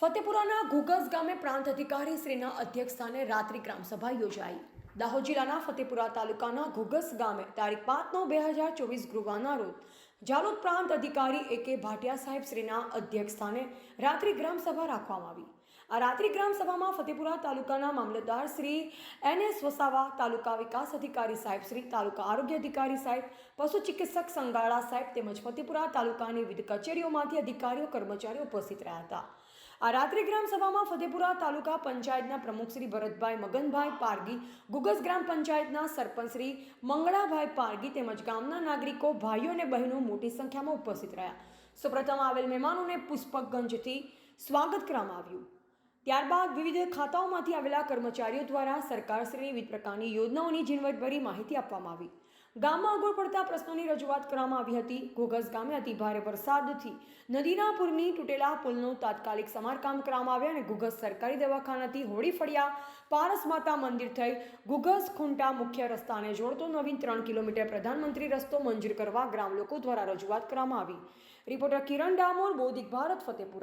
ફતેપુરાના ઘુગસ ગામે પ્રાંત અધિકારી શ્રીના અધ્યક્ષસ્થાને રાત્રિ ગ્રામસભા યોજાઈ. દાહોદ જિલ્લાના ફતેપુરા તાલુકાના ઘુગસ ગામે તારીખ પાંચ નવ બે હજાર ચોવીસ ગુરુવારના રોજ જાલોદ પ્રાંત અધિકારી એ કે ભાટિયા સાહેબ શ્રીના અધ્યક્ષસ્થાને રાત્રિ ગ્રામસભા રાખવામાં આવી. આ રાત્રિ ગ્રામસભામાં ફતેપુરા તાલુકાના મામલતદાર શ્રી એન એસ વસાવા, તાલુકા વિકાસ અધિકારી સાહેબ શ્રી, તાલુકા આરોગ્ય અધિકારી સાહેબ, પશુ ચિકિત્સક સંગાળા સાહેબ તેમજ ફતેપુરા તાલુકાની વિવિધ કચેરીઓમાંથી અધિકારીઓ, કર્મચારીઓ ઉપસ્થિત રહ્યા હતા. આ રાત્રિ ગ્રામ સભામાં ફતેપુરા તાલુકા પંચાયતના પ્રમુખ શ્રી ભરતભાઈ મગનભાઈ પારગી, ગુગસ ગ્રામ પંચાયતના સરપંચ શ્રી મંગળાભાઈ પારગી તેમજ ગામના નાગરિકો, ભાઈઓ અને બહેનો મોટી સંખ્યામાં ઉપસ્થિત રહ્યા. સૌપ્રથમ આવેલ મહેમાનોને પુષ્પગંજથી સ્વાગત કરવામાં આવ્યું. ત્યારબાદ વિવિધ ખાતાઓમાંથી આવેલા કર્મચારીઓ દ્વારા સરકારશ્રીની વિવિધ પ્રકારની યોજનાઓની ઝીણવટભરી માહિતી આપવામાં આવી. ગામમાં આગળ પડતા પ્રશ્નોની રજૂઆત કરવામાં આવી હતી. ઘોઘસ ગામે અતિ ભારે વરસાદથી નદીના પૂરની તૂટેલા પુલનું તાત્કાલિક સમારકામ કરવામાં આવ્યા અને ઘુઘસ સરકારી દવાખાનાથી હોળી ફળિયા. પારસ માતા મંદિર થઈ ઘુઘસ ખુંટા મુખ્ય રસ્તાને જોડતો નવીન ત્રણ કિલોમીટર પ્રધાનમંત્રી રસ્તો મંજૂર કરવા ગ્રામ લોકો દ્વારા રજૂઆત કરવામાં આવી. રિપોર્ટર કિરણ ડામોર, બૌદ્ધિક ભારત, ફતેપુરા.